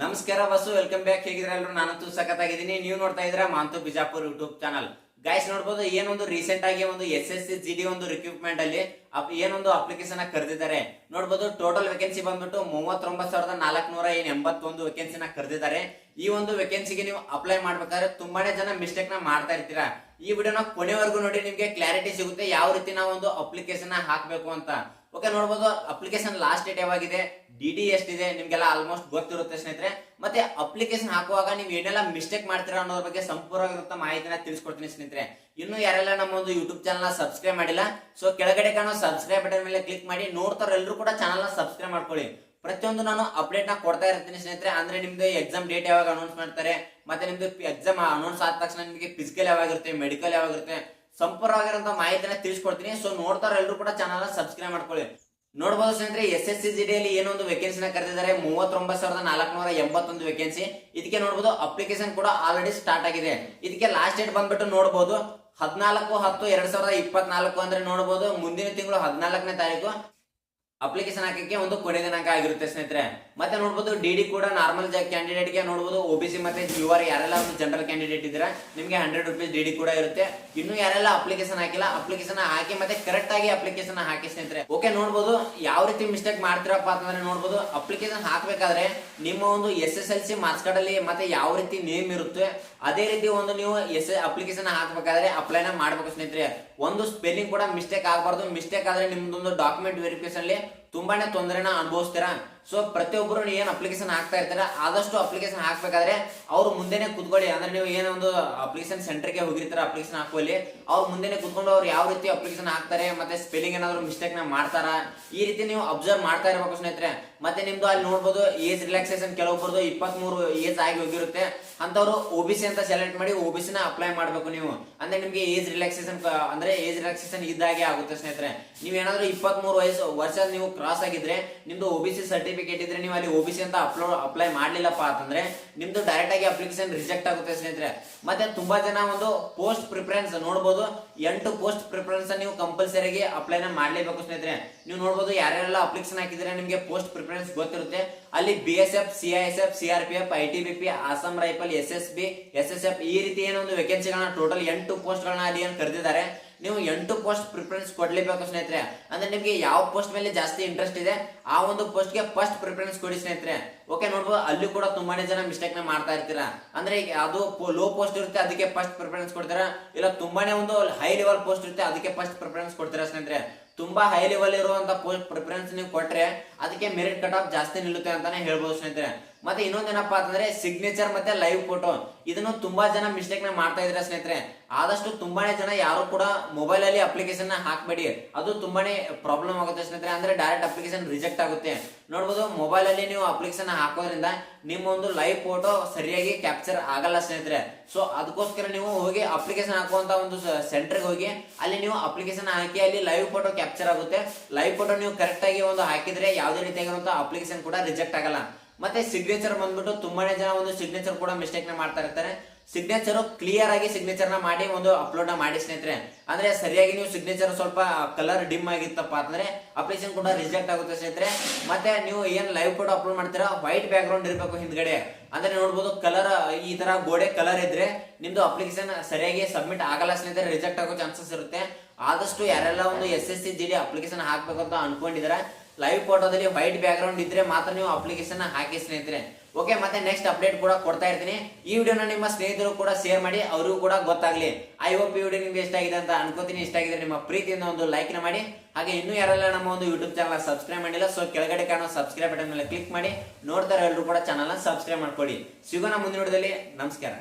ನಮಸ್ಕಾರ bus welcome back ಹೇಗಿದ್ರೆ ಎಲ್ಲರೂ? ನಾನಂತೂ ಸಖತ್ತಾಗಿದ್ದೀನಿ. ನೀವು ನೋಡ್ತಾ ಇದ್ರ Manthu Bijapur YouTube channel guys ನೋಡ್ಬೋದು, ಏನೊಂದು ರೀಸೆಂಟ್ ಆಗಿ ಒಂದು S S C, G D ಒಂದು ರಿಕ್ರೂಟ್ಮೆಂಟ್ ಅಲ್ಲಿ ಏನೊಂದು ಅಪ್ಲಿಕೇಶನ್ ಕರೆದಿದ್ದಾರೆ. ನೋಡ್ಬೋದು ಟೋಟಲ್ ವೇಕೆನ್ಸಿ ಬಂದ್ಬಿಟ್ಟು ಮೂವತ್ತೊಂಬತ್ತು ಸಾವಿರದ ನಾಲ್ಕನೂರ ಏನ್ ಎಂಬತ್ತೊಂದು ವೇಕೆನ್ಸಿನ ಕರೆದಿದ್ದಾರೆ. ಈ ಒಂದು ವೇಕೆನ್ಸಿಗೆ ನೀವು ಅಪ್ಲೈ ಮಾಡ್ಬೇಕಾದ್ರೆ ತುಂಬಾನೇ ಜನ ಮಿಸ್ಟೇಕ್ನ ಮಾಡ್ತಾ ಇರ್ತೀರಾ? ಈ ವಿಡಿಯೋನ ಕೊನೆವರೆಗೂ ನೋಡಿ, ನಿಮ್ಗೆ ಕ್ಲಾರಿಟಿ ಸಿಗುತ್ತೆ ಯಾವ ರೀತಿ ನಾವು ಒಂದು ಅಪ್ಲಿಕೇಶನ್ ಹಾಕ್ಬೇಕು ಅಂತ. ಓಕೆ ನೋಡಬಹುದು ಅಪ್ಲಿಕೇಶನ್ ಲಾಸ್ಟ್ ಡೇಟ್ ಯಾವಾಗಿದೆ? ಡಿ ಡಿ ಎಷ್ಟಿದೆ ನಿಮ್ಗೆಲ್ಲ ಆಲ್ಮೋಸ್ಟ್ ಗೊತ್ತಿರುತ್ತೆ ಸ್ನೇಹಿತರೆ. ಮತ್ತೆ ಅಪ್ಲಿಕೇಶನ್ ಹಾಕುವಾಗ ನೀವು ಏನೆಲ್ಲ ಮಿಸ್ಟೇಕ್ ಮಾಡ್ತೀರಾ ಅನ್ನೋದ್ರ ಬಗ್ಗೆ ಸಂಪೂರ್ಣವಾಗಿರುತ್ತ ಮಾಹಿತಿನ ತಿಳಿಸ್ಕೊಡ್ತೀನಿ ಸ್ನೇಹಿತರೆ. ಇನ್ನು ಯಾರೆಲ್ಲ ನಮ್ಮ ಒಂದು ಯೂಟ್ಯೂಬ್ ಚಾನಲ್ ಸಬ್ಸ್ಕ್ರೈಬ್ ಮಾಡಿಲ್ಲ ಸೊ ಕೆಳಗಡೆ ಕಾಣೋ ಸಬ್ಸ್ಕ್ರೈಬ್ ಬಟನ್ ಮೇಲೆ ಕ್ಲಿಕ್ ಮಾಡಿ ನೋಡ್ತಾರ ಎಲ್ಲರೂ ಕೂಡ ಚಾನಲ್ ಸಬ್ಸ್ಕ್ರೈಬ್ ಮಾಡ್ಕೊಳ್ಳಿ. ಪ್ರತಿಯೊಂದು ನಾನು ಅಪ್ಡೇಟ್ನ ಕೊಡ್ತಾ ಇರ್ತೀನಿ ಸ್ನೇಹಿತರೆ. ಅಂದ್ರೆ ನಿಮ್ದು ಎಕ್ಸಾಮ್ ಡೇಟ್ ಯಾವಾಗ ಅನೌನ್ಸ್ ಮಾಡ್ತಾರೆ, ಮತ್ತೆ ನಿಮ್ದು ಎಕ್ಸಾಮ್ ಅನೌನ್ಸ್ ಆದ ತಕ್ಷಣ ನಿಮಗೆ ಫಿಸಿಕಲ್ ಯಾವಾಗಿರುತ್ತೆ ಮೆಡಿಕಲ್ ಯಾವಾಗಿರುತ್ತೆ ಇರುತ್ತೆ ಸಂಪೂರ್ಣವಾಗಿರುವಂತ ಮಾಹಿತಿನ ತಿಳಿಸ್ಕೊಡ್ತೀನಿ. ಸೊ ನೋಡ್ತಾರ ಎಲ್ಲರೂ ಕೂಡ ಚಾನಲ್ ಸಬ್ಸ್ಕ್ರೈಬ್ ಮಾಡ್ಕೊಳ್ಳಿ. ನೋಡಬಹುದು ಸ್ನೇಹಿತರೆ, S S C G D ಅಲ್ಲಿ ಏನೊಂದು ವೇಕೆನ್ಸಿನ ಕರೆದಿದ್ದಾರೆ. ಮೂವತ್ತೊಂಬತ್ತು ಸಾವಿರದ ನಾಲ್ಕುನೂರ ಎಂಬತ್ತೊಂದು ವೇಕೆನ್ಸಿ ಇದಕ್ಕೆ ನೋಡಬಹುದು ಅಪ್ಲಿಕೇಶನ್ ಕೂಡ ಆಲ್ರೆಡಿ ಸ್ಟಾರ್ಟ್ ಆಗಿದೆ. ಇದಕ್ಕೆ ಲಾಸ್ಟ್ ಡೇಟ್ ಬಂದ್ಬಿಟ್ಟು ನೋಡಬಹುದು ಹದಿನಾಲ್ಕು ಹತ್ತು ಎರಡ್ ಸಾವಿರದ ಇಪ್ಪತ್ನಾಲ್ಕು ಅಂದ್ರೆ ನೋಡಬಹುದು ಮುಂದಿನ ತಿಂಗಳು ಹದಿನಾಲ್ಕನೇ ತಾರೀಕು. ಅಪ್ಲಿಕೇಶನ್ ಹಾಕಕ್ಕೆ ಒಂದು ಕೊನೆ ದಿನಾಂಕ ಆಗಿರುತ್ತೆ ಸ್ನೇಹಿತರೆ. ಮತ್ತೆ ನೋಡಬಹುದು ಡಿ ಡಿ ಕೂಡ ನಾರ್ಮಲ್ ಕ್ಯಾಂಡಿಡೇಟ್ಗೆ ನೋಡಬಹುದು ಒಬಿಸಿ ಮತ್ತೆ ಯು ಆರ್ ಯಾರೆಲ್ಲ ಒಂದು ಜನರಲ್ ಕ್ಯಾಂಡಿಡೇಟ್ ಇದ್ದೀರಾ, ನಿಮಗೆ ಹಂಡ್ರೆಡ್ ರುಪೀಸ್ ಡಿ ಡಿ ಕೂಡ ಇರುತ್ತೆ. ಇನ್ನು ಯಾರೆಲ್ಲ ಅಪ್ಲಿಕೇಶನ್ ಹಾಕಿಲ್ಲ ಅಪ್ಲಿಕೇಶನ್ ಹಾಕಿ ಮತ್ತೆ ಕರೆಕ್ಟ್ ಆಗಿ ಅಪ್ಲಿಕೇಶನ್ ಹಾಕಿ ಸ್ನೇಹಿತರೆ. ಓಕೆ ನೋಡಬಹುದು ಯಾವ ರೀತಿ ಮಿಸ್ಟೇಕ್ ಮಾಡ್ತಿರಪ್ಪ ಅಂತಂದ್ರೆ ನೋಡಬಹುದು ಅಪ್ಲಿಕೇಶನ್ ಹಾಕ್ಬೇಕಾದ್ರೆ ನಿಮ್ಮ ಒಂದು S S L C marks card ಅಲ್ಲಿ ಮತ್ತೆ ಯಾವ ರೀತಿ ನೇಮ್ ಇರುತ್ತೆ, ಅದೇ ರೀತಿ ಒಂದು ನೀವು ಎಸ್ ಅಪ್ಲಿಕೇಶನ್ ಹಾಕ್ಬೇಕಾದ್ರೆ ಅಪ್ಲೈನ ಮಾಡಬೇಕು ಸ್ನೇಹಿತರೆ. ಒಂದು ಸ್ಪೆಲ್ಲಿಂಗ್ ಕೂಡ ಮಿಸ್ಟೇಕ್ ಆಗಬಾರ್ದು ಮಿಸ್ಟೇಕ್ ಆದ್ರೆ ನಿಮ್ದೊಂದು ಡಾಕ್ಯುಮೆಂಟ್ ವೆರಿಫಿಕೇಶನ್ ಅಲ್ಲಿ ತುಂಬಾನೇ ತೊಂದರೆನ ಅನುಭವಿಸ್ತೀರಾ? ಸೊ ಪ್ರತಿಯೊಬ್ಬರು ಏನು ಅಪ್ಲಿಕೇಶನ್ ಹಾಕ್ತಾ ಇರ್ತಾರೆ, ಆದಷ್ಟು ಅಪ್ಲಿಕೇಶನ್ ಹಾಕ್ಬೇಕಾದ್ರೆ ಅವ್ರು ಮುಂದೆನೆ ಕುತ್ಕೊಳ್ಳಿ. ಅಂದ್ರೆ ನೀವು ಏನೋ ಒಂದು ಅಪ್ಲಿಕೇಶನ್ ಸೆಂಟರ್ಗೆ ಹೋಗಿರ್ತಾರೆ ಅಪ್ಲಿಕೇಶನ್ ಹಾಕುವಲ್ಲಿ, ಅವ್ರು ಮುಂದೆನೆ ಕುತ್ಕೊಂಡು ಅವ್ರು ಯಾವ ರೀತಿ ಅಪ್ಲಿಕೇಶನ್ ಹಾಕ್ತಾರೆ, ಮತ್ತೆ ಸ್ಪೆಲ್ಲಿಂಗ್ ಏನಾದ್ರು ಮಿಸ್ಟೇಕ್ನ ಮಾಡ್ತಾರ, ಈ ರೀತಿ ನೀವು ಅಬ್ಸರ್ವ್ ಮಾಡ್ತಾ ಇರ್ಬೇಕು ಸ್ನೇಹಿತರೆ. ಮತ್ತೆ ನಿಮ್ದು ಅಲ್ಲಿ ನೋಡ್ಬೋದು ಏಜ್ ರಿಲ್ಯಾಕ್ಸೇಷನ್ ಕೆಲವೊಬ್ಬರದು ಇಪ್ಪತ್ತ್ ಮೂರು ಏಜ್ ಆಗಿ ಹೋಗಿರುತ್ತೆ. ಅಂತವ್ರು ಸಿ ಅಂತ ಸೆಲೆಕ್ಟ್ ಮಾಡಿ ಒ ಬಿ ಸಿನ ಅಪ್ಲೈ ಮಾಡ್ಬೇಕು ನೀವು. ಅಂದ್ರೆ ನಿಮ್ಗೆ ಏಜ್ ರಿಲ್ಯಾಕ್ಸೇಷನ್ ಅಂದ್ರೆ ಏಜ್ ರಿಲ್ಯಾಕ್ಸೇಷನ್ ಇದ್ದಾಗೆ ಆಗುತ್ತೆ ಸ್ನೇಹಿತರೆ. ನೀವೇನಾದ್ರೂ ಇಪ್ಪತ್ತ್ ಮೂರು ವಯಸ್ಸು, ವರ್ಷ ನೀವು ಕ್ರಾಸ್ ಆಗಿದ್ರೆ, ನಿಮ್ದು ಸಿ ಸರ್ಟಿಫಿಕೇಟ್ ಇದ್ರೆ ನೀವು ಅಲ್ಲಿ ಒಬಿಸಿ ಅಂತ ಅಪ್ಲೋಡ್ ಅಪ್ಲೈ ಮಾಡಲಿಲ್ಲಪ್ಪ ಅಂತಂದ್ರೆ ನಿಮ್ದು ಡೈರೆಕ್ಟ್ ಆಗಿ ಅಪ್ಲಿಕೇಶನ್ ರಿಜೆಕ್ಟ್ ಆಗುತ್ತೆ ಸ್ನೇಹಿತರೆ. ಮತ್ತೆ ತುಂಬಾ ಜನ ಒಂದು ಪೋಸ್ಟ್ ಪ್ರಿಫರೆನ್ಸ್ ನೋಡಬಹುದು ಎಂಟು ಪೋಸ್ಟ್ ಪ್ರಿಫರೆನ್ಸ್ ನೀವು ಕಂಪಲ್ಸರಿಗೆ ಅಪ್ಲೈನ ಮಾಡಲೇಬೇಕು ಸ್ನೇಹಿತರೆ. ನೀವು ನೋಡಬಹುದು ಯಾರ್ಯಾರೆಲ್ಲ ಅಪ್ಲಿಕೇಶನ್ ಹಾಕಿದ್ರೆ ನಿಮಗೆ ಪೋಸ್ಟ್ ಪ್ರಿಫರೆನ್ಸ್ ಗೊತ್ತಿರುತ್ತೆ. ಅಲ್ಲಿ B S F C I S F C R P F I T B P Assam rifle S S B S S F ಈ ರೀತಿ ಏನೋ ಒಂದು ವೇಕೆನ್ಸಿಗಳನ್ನ ಟೋಟಲ್ ಎಂಟು ಪೋಸ್ಟ್ಗಳನ್ನ ಅಲ್ಲಿ ಏನು ಕರೆದಿದ್ದಾರೆ. ನೀವು ಎಂಟು ಪೋಸ್ಟ್ ಪ್ರಿಫರೆನ್ಸ್ ಕೊಡ್ಲೇಬೇಕು ಸ್ನೇಹಿತರೆ. ಅಂದ್ರೆ ನಿಮಗೆ ಯಾವ ಪೋಸ್ಟ್ ಮೇಲೆ ಜಾಸ್ತಿ ಇಂಟ್ರೆಸ್ಟ್ ಇದೆ, ಆ ಒಂದು ಪೋಸ್ಟ್ಗೆ ಫಸ್ಟ್ ಪ್ರಿಫರೆನ್ಸ್ ಕೊಡಿ ಸ್ನೇಹಿತರೆ. ಓಕೆ ನೋಡ್ಬೋದು, ಅಲ್ಲಿ ಕೂಡ ತುಂಬಾನೇ ಜನ ಮಿಸ್ಟೇಕ್ನ ಮಾಡ್ತಾ ಇರ್ತೀರಾ. ಅಂದ್ರೆ ಅದು ಲೋ ಪೋಸ್ಟ್ ಇರುತ್ತೆ, ಅದಕ್ಕೆ ಫಸ್ಟ್ ಪ್ರಿಫರೆನ್ಸ್ ಕೊಡ್ತೀರಾ? ಇಲ್ಲ ತುಂಬಾನೇ ಒಂದು ಹೈ ಲೆವೆಲ್ ಪೋಸ್ಟ್ ಇರುತ್ತೆ, ಅದಕ್ಕೆ ಫಸ್ಟ್ ಪ್ರಿಫರೆನ್ಸ್ ಕೊಡ್ತೀರಾ ಸ್ನೇಹಿತರೆ? ತುಂಬಾ ಹೈ ಲೆವೆಲ್ ಇರುವಂತ ಪೋಸ್ಟ್ ಪ್ರಿಫರೆನ್ಸ್ ನೀವು ಕೊಟ್ರೆ, ಅದಕ್ಕೆ ಮೆರಿಟ್ ಕಟ್ ಆಫ್ ಜಾಸ್ತಿ ನಿಲ್ಲುತ್ತೆ ಅಂತಾನೆ ಹೇಳ್ಬೋದು ಸ್ನೇಹಿತರೆ. ಮತ್ತೆ ಇನ್ನೊಂದೇನಪ್ಪಾ ಅಂತಂದ್ರೆ ಸಿಗ್ನೇಚರ್ ಮತ್ತೆ ಲೈವ್ ಫೋಟೋ ಇದನ್ನು ತುಂಬಾ ಜನ ಮಿಸ್ಟೇಕ್ನ ಮಾಡ್ತಾ ಇದ್ರೆ ಸ್ನೇಹಿತರೆ. ಆದಷ್ಟು ತುಂಬಾನೇ ಜನ ಯಾರು ಕೂಡ ಮೊಬೈಲ್ ಅಲ್ಲಿ ಅಪ್ಲಿಕೇಶನ್ನ ಹಾಕ್ಬೇಡಿ. ಅದು ತುಂಬಾನೇ ಪ್ರಾಬ್ಲಮ್ ಆಗುತ್ತೆ ಸ್ನೇಹಿತರೆ. ಅಂದ್ರೆ ಡೈರೆಕ್ಟ್ ಅಪ್ಲಿಕೇಶನ್ ರಿಜೆಕ್ಟ್ ಆಗುತ್ತೆ. ನೋಡ್ಬೋದು ಮೊಬೈಲ್ ಅಲ್ಲಿ ನೀವು ಅಪ್ಲಿಕೇಶನ್ ಹಾಕೋದ್ರಿಂದ ನಿಮ್ಮ ಒಂದು ಲೈವ್ ಫೋಟೋ ಸರಿಯಾಗಿ ಕ್ಯಾಪ್ಚರ್ ಆಗಲ್ಲ ಸ್ನೇಹಿತರೆ. ಸೊ ಅದಕ್ಕೋಸ್ಕರ ನೀವು ಹೋಗಿ ಅಪ್ಲಿಕೇಶನ್ ಹಾಕುವಂತ ಒಂದು ಸೆಂಟರ್ಗೆ ಹೋಗಿ, ಅಲ್ಲಿ ನೀವು ಅಪ್ಲಿಕೇಶನ್ ಹಾಕಿ, ಅಲ್ಲಿ ಲೈವ್ ಫೋಟೋ ಕ್ಯಾಪ್ಚರ್ ಆಗುತ್ತೆ. ಲೈವ್ ಫೋಟೋ ನೀವು ಕರೆಕ್ಟ್ ಆಗಿ ಒಂದು ಹಾಕಿದ್ರೆ ಯಾವುದೇ ರೀತಿಯಾಗಿರುವಂತಹ ಅಪ್ಲಿಕೇಶನ್ ಕೂಡ ರಿಜೆಕ್ಟ್ ಆಗಲ್ಲ. ಮತ್ತೆ ಸಿಗ್ನೇಚರ್ ಬಂದ್ಬಿಟ್ಟು ತುಂಬಾನೇ ಜನ ಒಂದು ಸಿಗ್ನೇಚರ್ ಕೂಡ ಮಿಸ್ಟೇಕ್ನ ಮಾಡ್ತಾ ಇರ್ತಾರೆ. ಸಿಗ್ನೇಚರ್ ಕ್ಲಿಯರ್ ಆಗಿ ಸಿಗ್ನೇಚರ್ನ ಮಾಡಿ ಒಂದು ಅಪ್ಲೋಡ್ನ ಮಾಡಿ ಸ್ನೇಹಿತರೆ. ಅಂದ್ರೆ ಸರಿಯಾಗಿ ನೀವು ಸಿಗ್ನೇಚರ್ ಸ್ವಲ್ಪ ಕಲರ್ ಡಿಮ್ ಆಗಿತ್ತಪ್ಪ ಅಂದ್ರೆ ಅಪ್ಲಿಕೇಶನ್ ಕೂಡ ರಿಜೆಕ್ಟ್ ಆಗುತ್ತೆ ಸ್ನೇಹಿತರೆ. ಮತ್ತೆ ನೀವು ಏನ್ ಲೈವ್ ಕೂಡ ಅಪ್ಲೋಡ್ ಮಾಡ್ತೀರಾ? ವೈಟ್ ಬ್ಯಾಕ್ ಗ್ರೌಂಡ್ ಇರಬೇಕು ಹಿಂದ್ಗಡೆ. ಅಂದ್ರೆ ನೋಡ್ಬೋದು ಕಲರ್ ಈ ತರ ಗೋಡೆ ಕಲರ್ ಇದ್ರೆ ನಿಮ್ದು ಅಪ್ಲಿಕೇಶನ್ ಸರಿಯಾಗಿ ಸಬ್ಮಿಟ್ ಆಗಲ್ಲ ಸ್ನೇಹಿತರೆ. ರಿಜೆಕ್ಟ್ ಆಗೋ ಚಾನ್ಸಸ್ ಇರುತ್ತೆ. ಆದಷ್ಟು ಯಾರೆಲ್ಲ ಒಂದು S S C G D application ಹಾಕ್ಬೇಕು ಅಂತ ಅನ್ಕೊಂಡಿದ್ರೆ ಲೈವ್ ಫೋಟೋದಲ್ಲಿ ವೈಟ್ ಬ್ಯಾಕ್ಗ್ರೌಂಡ್ ಇದ್ರೆ ಮಾತ್ರ ನೀವು ಅಪ್ಲಿಕೇಶನ್ ಹಾಕಿ ಸ್ನೇಹಿತರೆ. ಓಕೆ ಮತ್ತೆ ನೆಕ್ಸ್ಟ್ ಅಪ್ಡೇಟ್ ಕೂಡ ಕೊಡ್ತಾ ಇರ್ತೀನಿ. ಈ ವಿಡಿಯೋನ ನಿಮ್ಮ ಸ್ನೇಹಿತರು ಕೂಡ ಶೇರ್ ಮಾಡಿ, ಅವರಿಗೂ ಕೂಡ ಗೊತ್ತಾಗ್ಲಿ. ಐ ಹೋಪ್ ಈ ವಿಡಿಯೋ ನಿಮ್ಗೆ ಇಷ್ಟ ಆಗಿದೆ ಅಂತ ಅನ್ಕೋತೀನಿ. ಇಷ್ಟ ಆಗಿದ್ರೆ ನಿಮ್ಮ ಪ್ರೀತಿಯಿಂದ ಒಂದು ಲೈಕ್ನ ಮಾಡಿ. ಹಾಗೆ ಇನ್ನೂ ಯಾರೆಲ್ಲ ನಮ್ಮ ಒಂದು ಯೂಟ್ಯೂಬ್ ಚಾನಲ್ ಸಬ್ಸ್ಕ್ರೈಬ್ ಮಾಡಿಲ್ಲ ಸೊ ಕೆಳಗಡೆ ಕಾಣೋ ಸಬ್ಸ್ಕ್ರೈಬ್ ಬಟನ್ ಮೇಲೆ ಕ್ಲಿಕ್ ಮಾಡಿ. ನೋಡ್ತಾರೆ ಎಲ್ಲರೂ ಕೂಡ ಚಾನಲ್ ಸಬ್ಸ್ಕ್ರೈಬ್ ಮಾಡ್ಕೊಳ್ಳಿ. ಸಿಗೋಣ ಮುಂದಿನ ವಿಡಿಯೋದಲ್ಲಿ. ನಮಸ್ಕಾರ.